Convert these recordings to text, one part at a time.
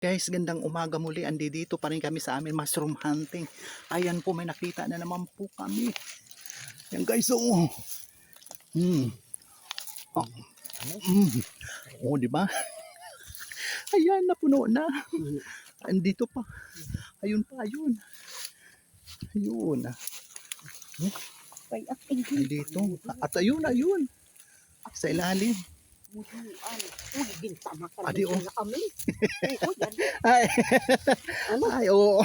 Guys, gandang umaga muli. Andi dito pa rin kami sa amin mushroom hunting. Ayan po, may nakita na naman po kami. Yan guys, oh. Hmm. Oh. Mm. Oh, di ba? Ayan, napuno na. Andito pa. Ayun pa, ayun. Ayun. At hindi. Andito. At ayun, ayun. Sa ilalim. Uy, bintama ka Adi, oh. na kami. Ay, Ano? ay, oo.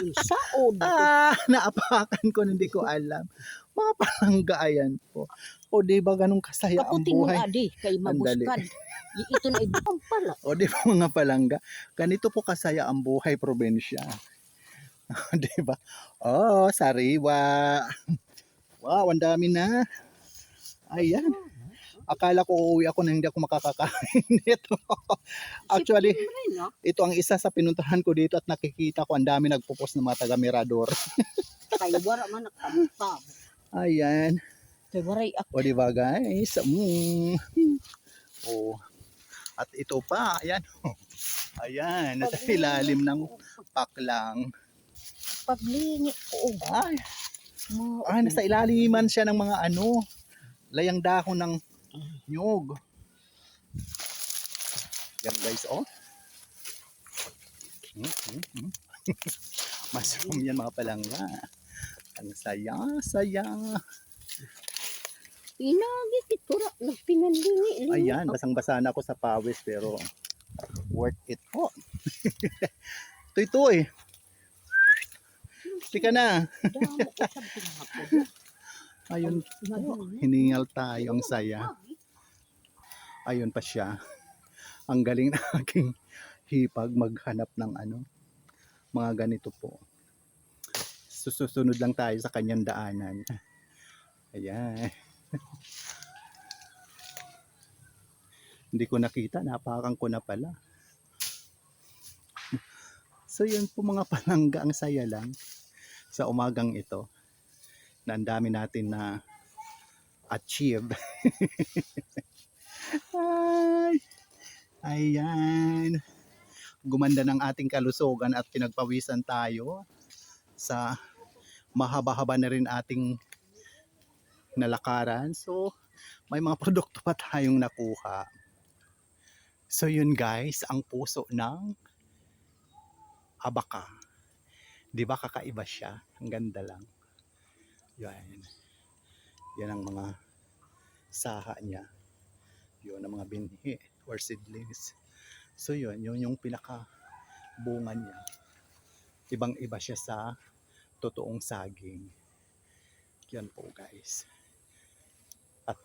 Isa o Ah, naapakan ko, hindi ko alam. Mga palangga ayan po. O di ba ganun kasaya ang Kaputin mo buhay? adi kay mabuskad. Ito na ibang pala. O di ba mga palangga? Ganito po kasaya ang buhay probinsya. di ba? Oh, sariwa. Wow, ang dami na. Ayan. Akala ko uuwi ako na hindi ako makakakain nito. Actually, ito ang isa sa pinuntahan ko dito at nakikita ko ang dami nagpupos ng mga taga-mirador. Kay wara man nakampab. Ayan. O di ba guys? Mm. Oh. At ito pa, ayan. Ayan, nasa ilalim ng paklang. Paglingi ko. Ay, ah, nasa ilaliman siya ng mga ano, layang dahon ng nyog. Yan guys, oh. Hmm, hmm, hmm. Mushroom yan mga palangga. Ang saya, saya. Inagi kitura. Nagpinalingi. Ayan, basang-basa na ako sa pawis pero worth it po. Tuy-tuy. Tika na. Pinapod. Ayun, oh, hiningal tayo. Ang saya. Ayun pa siya. Ang galing na aking hipag maghanap ng ano, mga ganito po. Susunod lang tayo sa kanyang daanan. Ayan. Hindi ko nakita, napakan ko na pala. So yun po mga palangga, ang saya lang sa umagang ito na ang dami natin na achieve. Ay, ayan. Gumanda ng ating kalusugan at pinagpawisan tayo sa mahaba-haba na rin ating nalakaran. So, may mga produkto pa tayong nakuha. So yun guys, ang puso ng abaka. Di ba kakaiba siya? Ang ganda lang. Yan. Yan ang mga saha niya. Yun ang mga binhi or seedlings. So yun, yun yung pinaka bunga niya. Ibang iba siya sa totoong saging. Yan po guys. At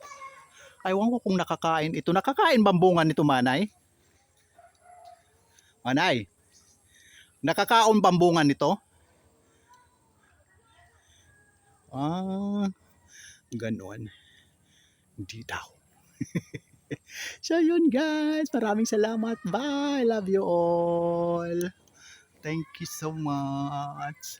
aywan ko kung nakakain ito. Nakakain bang bunga nito manay? Manay, nakakaon bang bunga nito? Ah, ganon. Hindi daw. so yun guys, maraming salamat. Bye, love you all. Thank you so much.